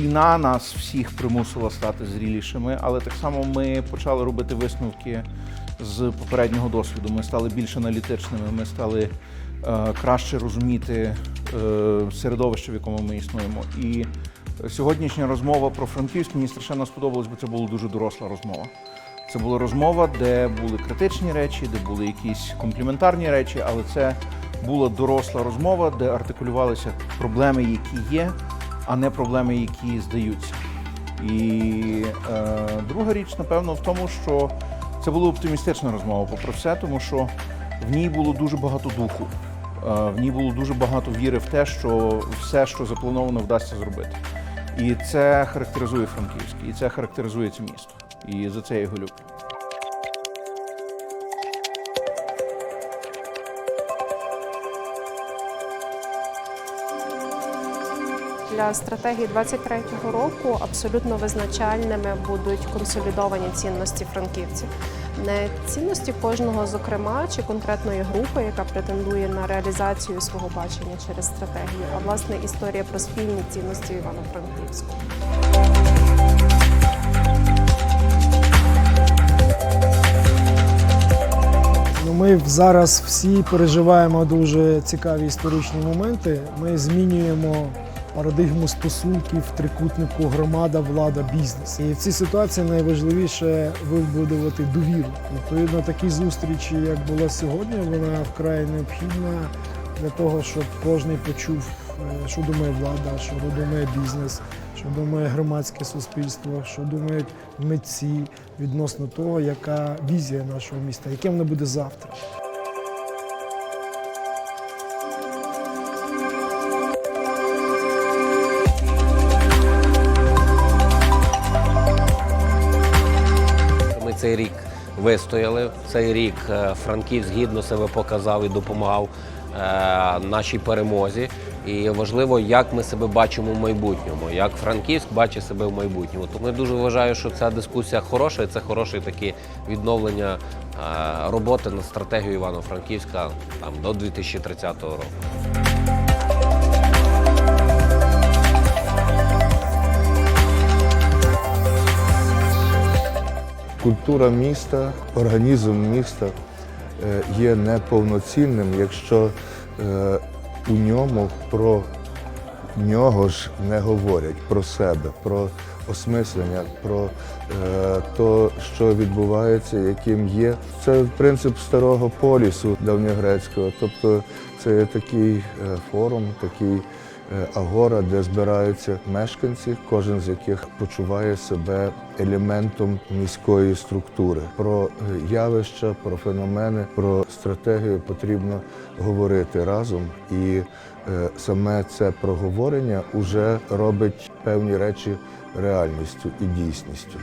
війна нас всіх примусила стати зрілішими, але так само ми почали робити висновки з попереднього досвіду. Ми стали більш аналітичними, ми стали е, краще розуміти е, середовище, в якому ми існуємо. І сьогоднішня розмова про Франківськ мені страшенно сподобалась, бо це була дуже доросла розмова. Це була розмова, де були критичні речі, де були якісь компліментарні речі, але це була доросла розмова, де артикулювалися проблеми, які є, а не проблеми, які здаються. І е, друга річ, напевно, в тому, що це була оптимістична розмова, попри все, тому що в ній було дуже багато духу. Е, в ній було дуже багато віри в те, що все, що заплановано, вдасться зробити. І це характеризує Франківськ, і це характеризує це місто. І за це я його люблю. Для стратегії 23-го року абсолютно визначальними будуть консолідовані цінності франківців. Не цінності кожного, зокрема, чи конкретної групи, яка претендує на реалізацію свого бачення через стратегію, а власне історія про спільні цінності Івано-Франківську. Ну, ми зараз всі переживаємо дуже цікаві історичні моменти. Ми змінюємо парадигму стосунків трикутнику громада, влада, бізнес. І в цій ситуації найважливіше вибудувати довіру. Відповідно, такі зустрічі, як була сьогодні, вона вкрай необхідна для того, щоб кожен почув, е, що думає влада, що думає бізнес, що думає громадське суспільство, що думають митці відносно того, яка візія нашого міста, яке воно буде завтра. Цей рік вистояли. Цей рік е, Франківськ гідно себе показав і допомагав е, нашій перемозі. І важливо, як ми себе бачимо в майбутньому, як Франківськ бачить себе в майбутньому. Тому я дуже вважаю, що ця дискусія хороша, і це хороше таке відновлення е, роботи над стратегією Івано-Франківська там до 2030 року. Культура міста, організм міста е, є неповноцінним, якщо е, у ньому про нього ж не говорять про себе, про осмислення, про е, то, що відбувається, яким є. Це принцип старого полісу давньогрецького. Тобто це такий е, форум, такий агора, де збираються мешканці, кожен з яких почуває себе елементом міської структури. Про е, явища, про феномени, про стратегію потрібно говорити разом, і е, саме це проговорення вже робить певні речі реальністю і дійсністю.